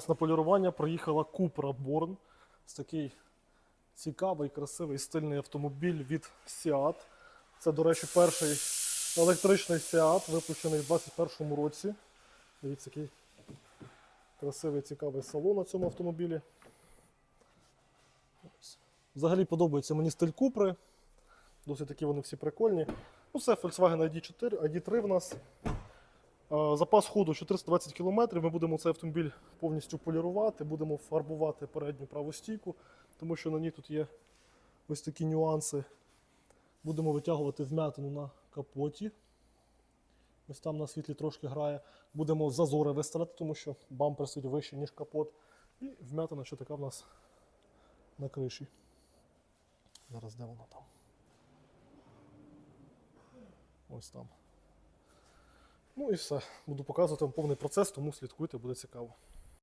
нас на полірування проїхала Cupra Born. Це такий цікавий, красивий, стильний автомобіль від Seat. Це, до речі, перший електричний Seat, випущений в 2021 році. Дивіться, який красивий, цікавий салон на цьому автомобілі. Взагалі подобається мені стиль Купри. Досить такі вони всі прикольні. Ну, це Volkswagen ID4, ID3 в нас. Е, Запас ходу 420 км. Ми будемо цей автомобіль повністю полірувати, будемо фарбувати передню праву стійку, тому що на ній тут є ось такі нюанси. Будемо витягувати вмятину на капоті. Ось там на світлі трошки грає. Будемо зазори виставляти, тому що бампер сидить вище, ніж капот. І вмятина, що така в нас на криші. Зараз де вона там? Ось там. Ну і все. Буду показувати вам повний процес, тому слідкуйте, буде цікаво.